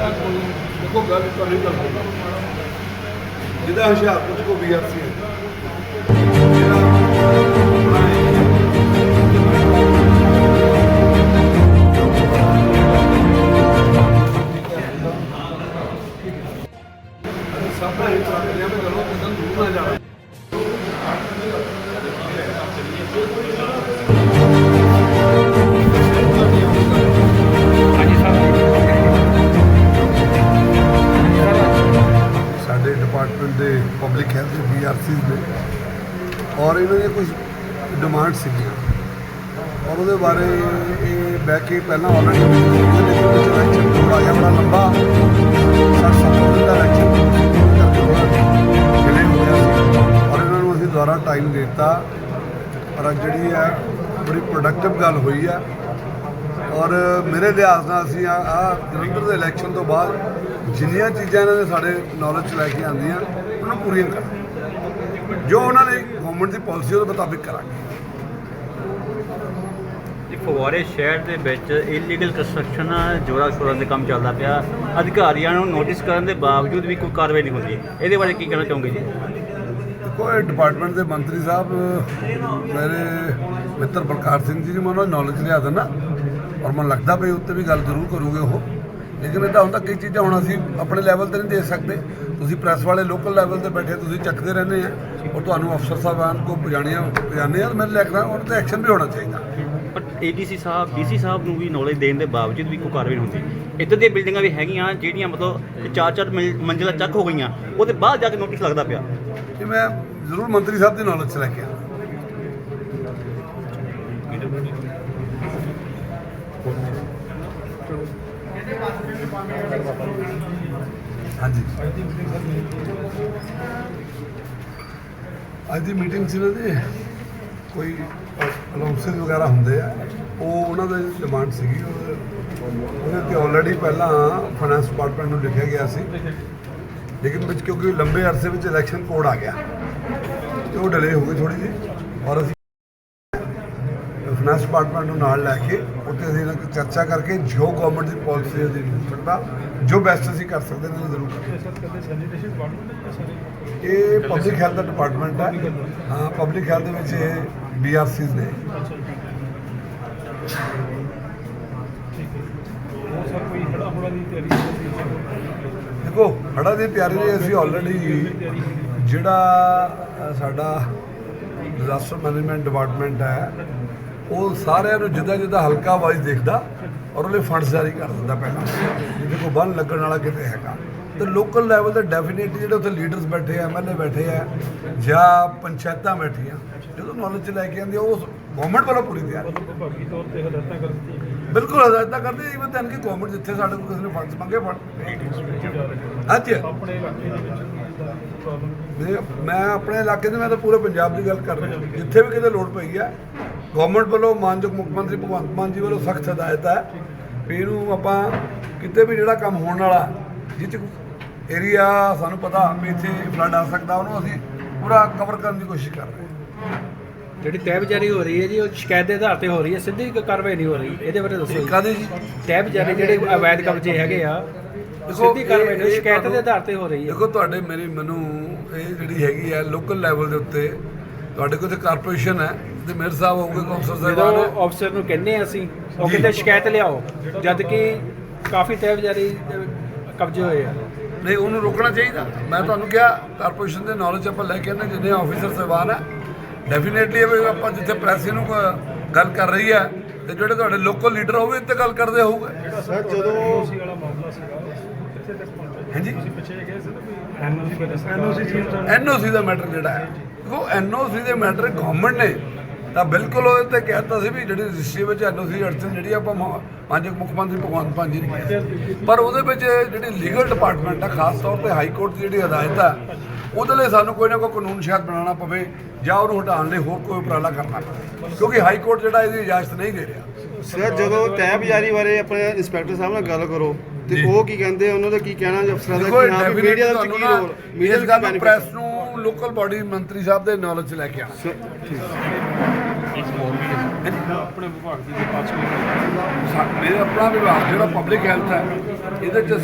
ਤਾਂ ਕੋਈ ਦੇਖੋ ਗੱਲ ਤੁਹਾਡੀ ਗੱਲ ਜਿਹਦਾ ਹੁਸ਼ਿਆਰਪੁਰ ਕੋ ਬੀਆਰਸੀ ਹੈ Thank you. ਔਰ ਇਹਨਾਂ ਦੀਆਂ ਕੁਝ ਡਿਮਾਂਡ ਸੀਗੀਆਂ। ਔਰ ਉਹਦੇ ਬਾਰੇ ਇਹ ਬਹਿ ਕੇ ਪਹਿਲਾਂ ਆਲਰੇਡੀ ਇਹਦੇ ਇਲੈਕਸ਼ਨ ਥੋੜਾ ਜਿਹਾ ਬੜਾ ਲੰਬਾ ਸੱਠ ਸੱਤਰ ਦਿਨ ਦਾ ਇਲੈਕਸ਼ਨ ਕਰਕੇ ਥੋੜਾ ਡਿਲੇ ਹੋ ਗਿਆ ਸੀ। ਔਰ ਇਹਨਾਂ ਨੂੰ ਅਸੀਂ ਦੁਬਾਰਾ ਟਾਈਮ ਦਿੱਤਾ। ਔਰ ਅੱਜ ਜਿਹੜੀ ਹੈ, ਬੜੀ ਪ੍ਰੋਡਕਟਿਵ ਗੱਲ ਹੋਈ ਆ। ਔਰ ਮੇਰੇ ਲਿਹਾਜ਼ ਨਾਲ ਅਸੀਂ ਆ ਆ ਦੇ ਇਲੈਕਸ਼ਨ ਤੋਂ ਬਾਅਦ ਜਿੰਨੀਆਂ ਚੀਜ਼ਾਂ ਇਹਨਾਂ ਨੇ ਸਾਡੇ ਨੌਲੇਜ 'ਚ ਲੈ ਕੇ ਆਂਦੀਆਂ ਉਹਨੂੰ ਪੂਰੀਆਂ ਕਰਾਂਗੇ। ਜੋ ਉਹਨਾਂ ਨੇ ਗਵਰਨਮੈਂਟ ਦੀ ਪਾਲਿਸੀ ਉਹਦੇ ਮੁਤਾਬਿਕ ਕਰਾਂਗੇ। ਜੀ ਫਗਵਾੜੇ ਸ਼ਹਿਰ ਦੇ ਵਿੱਚ ਇਲੀਗਲ ਕੰਸਟਰਕਸ਼ਨ ਜੋਰਾ ਸ਼ੋਰਾਂ ਦੇ ਕੰਮ ਚੱਲਦਾ ਪਿਆ। ਅਧਿਕਾਰੀਆਂ ਨੂੰ ਨੋਟਿਸ ਕਰਨ ਦੇ ਬਾਵਜੂਦ ਵੀ ਕੋਈ ਕਾਰਵਾਈ ਨਹੀਂ ਹੁੰਦੀ। ਇਹਦੇ ਬਾਰੇ ਕੀ ਕਹਿਣਾ ਚਾਹੋਗੇ ਜੀ? ਕੋਈ ਡਿਪਾਰਟਮੈਂਟ ਦੇ ਮੰਤਰੀ ਸਾਹਿਬ ਮੇਰੇ ਮਿੱਤਰ ਬਲਕਾਰ ਸਿੰਘ ਜੀ ਨੇ ਮੈਨੂੰ ਨੌਲੇਜ ਲਿਆ ਦਿੰਦਾ। ਔਰ ਮੈਨੂੰ ਲੱਗਦਾ ਵੀ ਉੱਤੇ ਵੀ ਗੱਲ ਜ਼ਰੂਰ ਕਰੂਗੇ ਉਹ। ਲੇਕਿਨ ਇਹ ਤਾਂ ਹੁੰਦਾ ਕਈ ਚੀਜ਼ਾਂ ਹੁਣ ਅਸੀਂ ਆਪਣੇ ਲੈਵਲ ਤੇ ਨਹੀਂ ਦੇ ਸਕਦੇ। ਤੁਸੀਂ ਪ੍ਰੈਸ ਵਾਲੇ ਲੋਕਲ ਲੈਵਲ ਤੇ ਬੈਠੇ ਤੁਸੀਂ ਚੱਕਦੇ ਰਹਿੰਦੇ ਆ। ਔਰ ਤੁਹਾਨੂੰ ਅਫਸਰ ਸਾਹਿਬਾਨ ਕੋ ਪਜਾਣੀਆਂ ਪਜਾਣੇ ਆ ਮੇਰੇ ਲੱਗਦਾ ਔਰ ਤੇ ਐਕਸ਼ਨ ਵੀ ਹੋਣਾ ਚਾਹੀਦਾ। ਪਰ ਏਡੀਸੀ ਸਾਹਿਬ ਡੀਸੀ ਸਾਹਿਬ ਨੂੰ ਵੀ ਨੌਲੇਜ ਦੇਣ ਦੇ ਬਾਵਜੂਦ ਵੀ ਕੋਈ ਕਾਰਵਾਈ ਨਹੀਂ ਹੁੰਦੀ। ਇੱਧਰ ਦੀਆਂ ਬਿਲਡਿੰਗਾਂ ਵੀ ਹੈਗੀਆਂ ਜਿਹੜੀਆਂ ਮਤਲਬ ਚਾਰ ਚਾਰ ਮੰਜ਼ਿਲਾਂ ਚੱਕ ਹੋ ਗਈਆਂ ਉਹਦੇ ਬਾਅਦ ਜਾ ਕੇ ਨੋਟਿਸ ਲੱਗਦਾ ਪਿਆ। ਕਿ ਮੈਂ ਜ਼ਰੂਰ ਮੰਤਰੀ ਸਾਹਿਬ ਦੀ ਨੌਲੇਜ ਚ ਲੈ ਕੇ ਆਵਾਂ ਹਾਂਜੀ। ਅੱਜ ਦੀ ਮੀਟਿੰਗ ਸੀ ਨਾ ਜੀ ਕੋਈ ਅਨਾਉਂਸਰ ਵਗੈਰਾ ਹੁੰਦੇ ਆ, ਉਹ ਉਹਨਾਂ ਦੀ ਡਿਮਾਂਡ ਸੀਗੀ ਉਹਦੇ ਤੇ ਆਲਰੇਡੀ ਪਹਿਲਾਂ ਫਾਈਨੈਂਸ ਡਿਪਾਰਟਮੈਂਟ ਨੂੰ ਲਿਖਿਆ ਗਿਆ ਸੀ। ਲੇਕਿਨ ਵਿੱਚ ਕਿਉਂਕਿ ਲੰਬੇ ਅਰਸੇ ਵਿੱਚ ਇਲੈਕਸ਼ਨ ਕੋਡ ਆ ਗਿਆ, ਤੇ ਉਹ ਡਿਲੇ ਹੋ ਗਈ ਥੋੜੀ ਜਿਹੀ। ਔਰ ਅਸੀਂ ਫਾਈਨੈਂਸ ਡਿਪਾਰਟਮੈਂਟ ਨੂੰ ਨਾਲ ਲੈ ਕੇ ਉੱਤੇ ਅਸੀਂ ਇਹਨਾਂ ਨਾਲ ਚਰਚਾ ਕਰਕੇ ਜੋ ਗਵਰਨਮੈਂਟ ਦੀ ਪਾਲਿਸੀ ਦੀ ਸਕਦਾ ਜੋ ਬੈਸਟ ਅਸੀਂ ਕਰ ਸਕਦੇ ਨੇ ਜ਼ਰੂਰ ਕਰਾਂਗੇ ਇਹ ਪਬਲਿਕ ਹੈਲਥ ਦਾ ਡਿਪਾਰਟਮੈਂਟ ਹੈ। ਹਾਂ ਪਬਲਿਕ ਹੈਲਥ ਦੇ ਵਿੱਚ ਇਹ ਬੀਆਰਸੀਜ਼ ਨੇ। ਦੇਖੋ ਹੜਾ ਦੀ ਤਿਆਰੀ ਲਈ ਅਸੀਂ ਆਲਰੇਡੀ ਜਿਹੜਾ ਸਾਡਾ ਡਿਜ਼ਾਸਟਰ ਮੈਨੇਜਮੈਂਟ ਡਿਪਾਰਟਮੈਂਟ ਹੈ ਉਹ ਸਾਰਿਆਂ ਨੂੰ ਜਿੱਦਾਂ ਜਿੱਦਾਂ ਹਲਕਾ ਵਾਈਜ਼ ਦੇਖਦਾ ਔਰ ਉਹਲੇ ਫੰਡਸ ਜਾਰੀ ਕਰ ਦਿੰਦਾ ਪਹਿਲਾਂ। ਜਿਹਦੇ ਕੋ ਬੰਨ ਲੱਗਣ ਵਾਲਾ ਕਿਤੇ ਹੈਗਾ। ਤੇ ਲੋਕਲ ਲੈਵਲ ਤੇ ਡੈਫੀਨੇਟਲੀ ਜਿਹੜੇ ਉੱਥੇ ਲੀਡਰਸ ਬੈਠੇ ਆ ਐਮਐਲਏ ਬੈਠੇ ਆ ਜਾਂ ਪੰਚਾਇਤਾਂ ਬੈਠੀਆਂ ਜਦੋਂ ਨੌਲੇਜ ਚ ਲੈ ਕੇ ਆਉਂਦੇ ਆ, ਉਹ ਗਵਰਨਮੈਂਟ ਵੱਲੋਂ ਪੂਰੀ ਤਿਆਰੀ ਬਿਲਕੁਲ ਹਦਾਇਤਾਂ ਕਰਦੇ ਇਵਨ ਤਾਂ ਕਿ ਗਵਰਨਮੈਂਟ ਜਿੱਥੇ ਸਾਡੇ ਕੋਲ ਕਿਸੇ ਨੇ ਫੰਡਸ ਮੰਗੇ ਫੰਡ ਅੱਜ ਮੈਂ- ਮੈਂ ਆਪਣੇ ਇਲਾਕੇ ਦੇ ਮੈਂ ਤਾਂ ਪੂਰੇ ਪੰਜਾਬ ਦੀ ਗੱਲ ਕਰ ਰਿਹਾ। ਜਿੱਥੇ ਵੀ ਕਿਤੇ ਲੋੜ ਪਈ ਹੈ ਗਵਰਨਮੈਂਟ ਵੱਲੋਂ ਮਾਨਯੋਗ ਮੁੱਖ ਮੰਤਰੀ ਭਗਵੰਤ ਮਾਨ ਜੀ ਵੱਲੋਂ ਸਖਤ ਹਦਾਇਤ ਹੈ। ਵੀ ਇਹਨੂੰ ਆਪਾਂ ਕਿਤੇ ਵੀ ਜਿਹੜਾ ਕੰਮ ਹੋਣ ਵਾਲਾ ਜਿਹ 'ਚ ਏਰੀਆ ਸਾਨੂੰ ਪਤਾ ਵੀ ਇੱਥੇ ਫਲੱਡ ਆ ਸਕਦਾ ਉਹਨੂੰ ਅਸੀਂ ਪੂਰਾ ਕਵਰ ਕਰਨ ਦੀ ਕੋਸ਼ਿਸ਼ ਕਰ ਰਹੇ ਹਾਂ। ਜਿਹੜੀ ਟੈਬ ਜਾਰੀ ਹੋ ਰਹੀ ਹੈ ਜੀ ਉਹ ਸ਼ਿਕਾਇਤ ਦੇ ਆਧਾਰ ਤੇ ਹੋ ਰਹੀ ਹੈ ਸਿੱਧੀ ਕਾਰਵਾਈ ਨਹੀਂ ਹੋ ਰਹੀ। ਇਹਦੇ ਬਾਰੇ ਦੱਸੋ ਕਾਹਦੇ ਜੀ। ਟੈਬ ਜਾਰੀ ਜਿਹੜੇ ਅਵੈਧ ਕਬਜ਼ੇ ਹੈਗੇ ਆ ਸਿੱਧੀ ਕਾਰਵਾਈ ਨਹੀਂ ਸ਼ਿਕਾਇਤ ਦੇ ਆਧਾਰ ਤੇ ਹੋ ਰਹੀ ਹੈ। ਦੇਖੋ ਤੁਹਾਡੇ ਮੇਰੀ ਮੈਨੂੰ ਇਹ ਜਿਹੜੀ ਹੈਗੀ ਹੈ ਲੋਕਲ ਲੈਵਲ ਦੇ ਉੱਤੇ ਤੁਹਾਡੇ ਕੋਲ ਤੇ ਕਾਰਪੋਰੇਸ਼ਨ ਹੈ ਤੇ ਮੇਰੇ ਸਾਹਿਬ ਹੋਊਗੇ ਕੌਂਸਲ ਸਾਹਿਬਾਨ। ਜਦੋਂ ਹੈ। ਅਫਸਰ ਨੂੰ ਕਹਿੰਦੇ ਆ ਅਸੀਂ ਉਹ। ਕਹਿੰਦੇ ਸ਼ਿਕਾਇਤ ਲਿਆਓ ਜਦ ਕਿ ਕਾਫੀ ਜਾਰੀ ਅਹ, ਕਬਜ਼ੇ ਹੋਏ ਆ। ਨਹੀਂ ਉਹਨੂੰ ਰੋਕਣਾ ਚਾਹੀਦਾ। ਮੈਂ ਤੁਹਾਨੂੰ ਕਿਹਾ ਕਾਰਪੋਰੇਸ਼ਨ ਦੇ ਨੌਲੇਜ ਆਪਾਂ ਲੈ ਕੇ ਆਨੇ ਜਿੰਨੇ ਆਫੀਸਰ ਸਾਹਿਬਾਨ ਹੈ ਡੈਫੀਨੇਟਲੀ ਆਪਾਂ ਜਿੱਥੇ ਪ੍ਰੈਸ ਨੂੰ ਗੱਲ ਕਰ ਰਹੀ ਹੈ ਤੇ ਜਿਹੜੇ ਤੁਹਾਡੇ ਲੋਕਲ ਲੀਡਰ ਹੋਵੇ ਇੱਥੇ ਗੱਲ ਕਰਦੇ ਹੋਊਗੇ। ਸਰ ਜਦੋਂ ਹਾਂਜੀ? ਐਨਓਸੀ ਦਾ ਮੈਟਰ ਜਿਹੜਾ ਹੈ। ਦੇਖੋ ਐਨਓਸੀ ਦੇ ਮੈਟਰ ਗਵਰਨਮੈਂਟ ਨੇ ਤਾਂ ਬਿਲਕੁਲ ਉਹ ਤੇ ਕਹਿਤਾ ਸੀ ਵੀ ਜਿਹੜੀ ਰਜਿਸਟਰੀ ਵਿੱਚ ਐਨਓਸੀ ਅੜਚਨ ਜਿਹੜੀ ਆਪਾਂ ਮ- ਮੁੱਖ ਮੰਤਰੀ ਭਗਵੰਤ ਮਾਨ ਜੀ ਨੇ ਕੀਤੀ ਪਰ ਉਹਦੇ ਵਿੱਚ ਜਿਹੜੀ ਲੀਗਲ ਡਿਪਾਰਟਮੈਂਟ ਆ, ਖਾਸ ਤੌਰ ਤੇ ਹਾਈ ਕੋਰਟ ਦੀ ਜਿਹੜੀ ਹਦਾਇਤ ਆ, ਉਹਦੇ ਲਈ ਸਾਨੂੰ ਕੋਈ ਨਾ ਕੋਈ ਕਾਨੂੰਨ ਸ਼ਾਇਦ ਬਣਾਉਣਾ ਪਵੇ ਜਾਂ ਉਹਨੂੰ ਹਟਾਉਣ ਲਈ ਹੋਰ ਕੋਈ ਉਪਰਾਲਾ ਕਰਨਾ ਪਵੇ। ਕਿਉਂਕਿ ਹਾਈ ਕੋਰਟ ਜਿਹੜਾ ਇਹਦੀ ਇਜਾਜ਼ਤ ਨਹੀਂ ਦੇ ਰਿਹਾ। ਸਰ ਜਦੋਂ ਟੈਬ ਜਾਰੀ ਬਾਰੇ ਆਪਣੇ ਇੰਸਪੈਕਟਰ ਸਾਹਿਬ ਨਾਲ ਗੱਲ ਕਰੋ ਤੇ। ਉਹ ਕੀ ਕਹਿੰਦੇ ਉਹਨਾਂ ਦਾ ਕੀ ਕਹਿਣਾ ਜੀ ਅਫਸਰਾਂ ਦਾ ਕਿ ਹਾਂ ਵੀ ਮੀਡੀਆ ਦਾ ਕੀ ਰੋਲ ਮੀਡੀਆ ਦਾ ਗੱਲ ਪ੍ਰੈਸ ਨੂੰ ਲੋਕਲ ਬਾਡੀ ਮੰਤਰੀ ਸਾਹਿਬ ਦੇ ਨੌਲੇਜ 'ਚ ਲੈ ਕੇ ਆਉਣਾ। ਆਪਣੇ ਵਿਭਾਗ ਦੀ ਪਾਸ ਮੇਰੇ ਆਪਣਾ ਵਿਭਾਗ ਜਿਹੜਾ ਪਬਲਿਕ ਹੈਲਥ ਹੈ ਇਹਦੇ 'ਚ